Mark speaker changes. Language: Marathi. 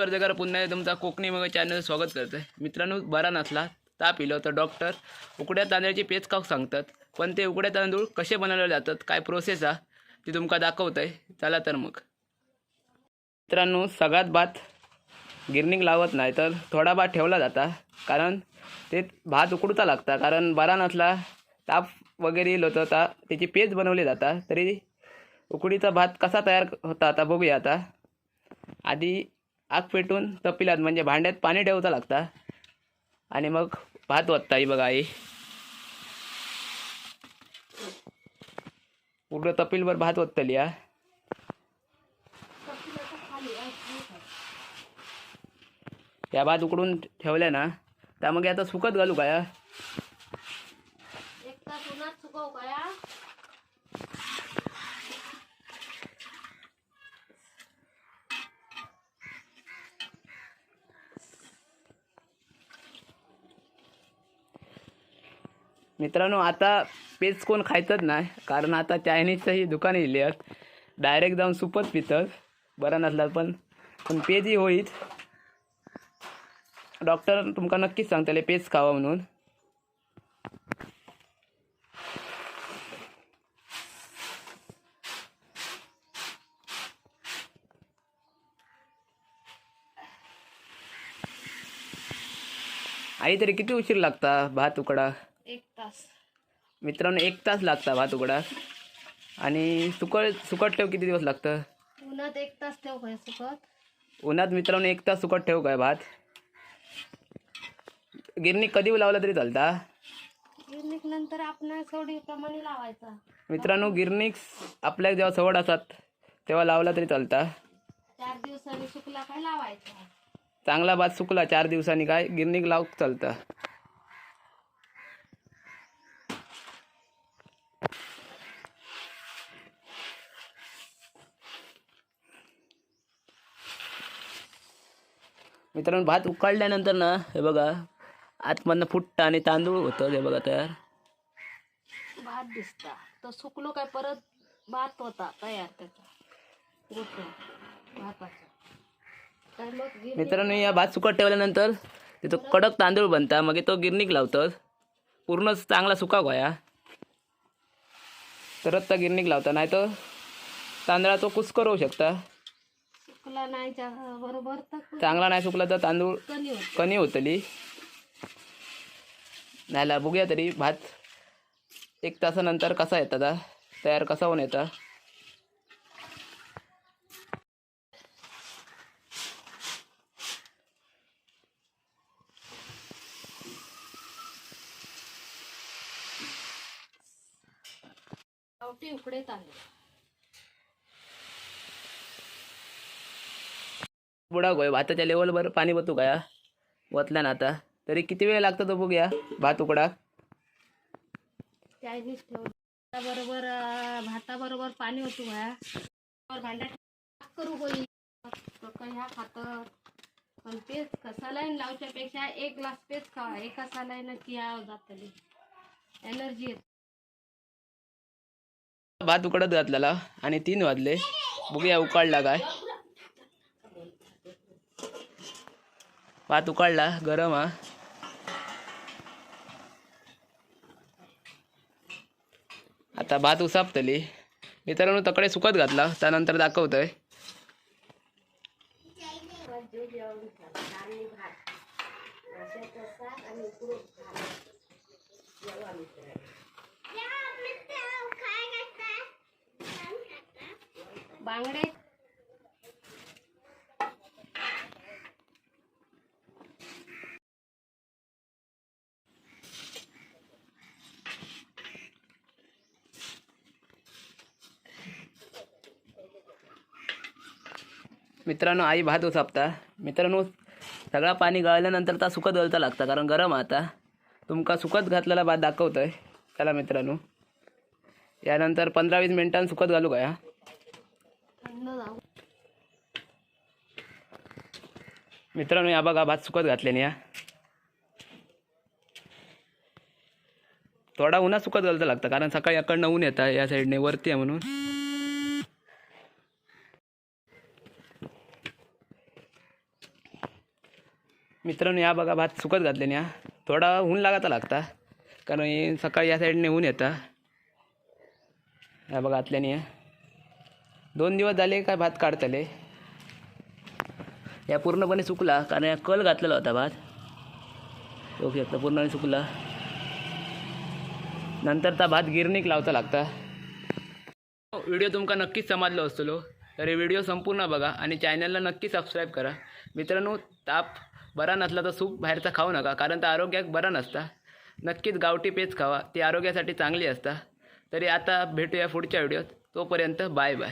Speaker 1: स्पर्धेकर पुन्हा तुमचा कोकणी मग चॅनल स्वागत करतो आहे मित्रांनो बरा नसला ताप इलो तर डॉक्टर उकड्या तांदळाची पेच खाऊक सांगतात? पण ते उकड्या तांदूळ कसे बनवले जातात? काय प्रोसेस आहे ती तुमका दाखवत आहे चला तर मग. मित्रांनो सगळ्यात भात गिरणीक लावत नाही तर थोडा भात ठेवला जाता. कारण ते भात उकडूचा लागता. कारण बरा नसला ताप वगैरे येईल होतं तर त्याची पेज बनवली जाता. तरी उकडीचा भात कसा तयार होता आता बघूया आता. आधी आग पेटून तपिलात म्हणजे भांड्यात पाणी ठेवता लागता. आणि मग भात वत्ता आई बघा आई. पूर्ण तपीलभर भात वत्तली हा. या भात उकडून ठेवल्या ना त्यामध्ये आता सुकत घालू काय हा?
Speaker 2: एक तास उन्हात सुकवू का या?
Speaker 1: मित्रांनो आता पेज कोण खायचंच नाही कारण आता चायनीजचंही दुकान येले आहेत डायरेक्ट जाऊन सुपच पितात बरं नसला पण. पण पेजही होईल. डॉक्टर तुमका नक्कीच सांगतले पेज खावा म्हणून. आई तरी किती उशीर लागता भात उकडा?
Speaker 2: तास.
Speaker 1: मित्रांनो एक तास लागता भात उकडा आणि सुकट सुकट ठेव किती दिवस लागतं?
Speaker 2: उन्हात एक तास ठेवू काय सुकत
Speaker 1: उन्हात मित्रांनो एक तास सुकट ठेव काय भात? गिरणी कधी लावला तरी चालता?
Speaker 2: गिरणीक नंतर आपण सोडी प्रमाणे लावायचा.
Speaker 1: मित्रांनो गिरणीक आपल्याक जेव्हा सवड असतात तेव्हा लावला तरी चालता.
Speaker 2: चार दिवसांनी सुकला काय लावायचा?
Speaker 1: चांगला भात सुकला चार दिवसांनी काय गिरणीक लावूक चालतं. मित्रांनो भात उकाळल्यानंतर ना हे बघा आतमधनं फुटतं आणि तांदूळ होतं हे बघा तयार
Speaker 2: भात दिसता. तो सुकलो काय परत भात होता तयार त्याचा.
Speaker 1: मित्रांनो या भात सुकट ठेवल्यानंतर तिथं कडक तांदूळ बनता मग तो गिरणीक लावतात. पूर्ण चांगला सुका गोया तरच त्या गिरणीक लावता नाही तर तांदळाचा कुस्कर होऊ शकता.
Speaker 2: सुकला नाही बरोबर तर
Speaker 1: चांगला नाही सुकला तर तांदूळ
Speaker 2: कणी होत.
Speaker 1: कमी होतली. नाहीला बघूया तरी भात. एक तासानंतर कसा येतात हा? तयार कसा होऊन येता?
Speaker 2: गावठी उकडेत आले
Speaker 1: बुडा गोय भाताच्या लेवलवर पाणी बतू काय वतल्या ना आता. तरी किती वेळ लागतो तो बघूया भात उकडा.
Speaker 2: चायनीज ठेवलं बरोबर भाताबरोबर पाणी होतो का भांड्यात करू होई ह्या खातं. पण पेज सलाईन लावच्यापेक्षा एक ग्लास पेज खावा एका सलाईन किया जातली. एनर्जी येत.
Speaker 1: भात उकडत घातलेला. आणि तीन वाजले. बघूया उकाळला काय. भात उकाळला गरम हा. आता भात उसापतली. मित्रांनो तकडे सुकत घातला त्यानंतर दाखवतोय.
Speaker 2: बांगडे
Speaker 1: मित्रांनो आई भात उसापता. मित्रांनो सगळा पाणी गळल्यानंतर ता सुकत घालता लागता कारण गरम आता. तुमका सुकत घातलेला भात दाखवतोय. चला मित्रांनो. यानंतर पंधरा वीस मिनिटांनी सुकत घालू
Speaker 2: का
Speaker 1: मित्रांनो या बघा भात सुकत घातले या. थोडा उन्हा सुकत घालता लागतं कारण सकाळी अकडनं ऊन येतं या साईडने वरती आहे म्हणून. मित्रांनो या बघा भात सुकत घातल्याने हा. थोडा ऊन लागायचा लागता कारण सकाळी या साईडने ऊन येतं. या बघा घातल्याने दोन दिवस झाले काय भात काढतले. या पूर्णपणे सुकला कारण या कल घातलेला होता भात. ओके शकता पूर्णपणे सुकला. नंतर त्या भात गिरणीक लावता लागता. व्हिडिओ तुमका नक्कीच समजलो असतो तर हे व्हिडिओ संपूर्ण बघा आणि चॅनलला नक्की सबस्क्राईब करा. मित्रांनो ताप बरा नसला तर सूप बाहेरचा खाऊ नका कारण तर आरोग्याक बरा नसता. नक्कीच गावठी पेज खावा ती आरोग्यासाठी चांगली असता. तरी आता भेटूया पुढच्या व्हिडिओत. तोपर्यंत बाय बाय.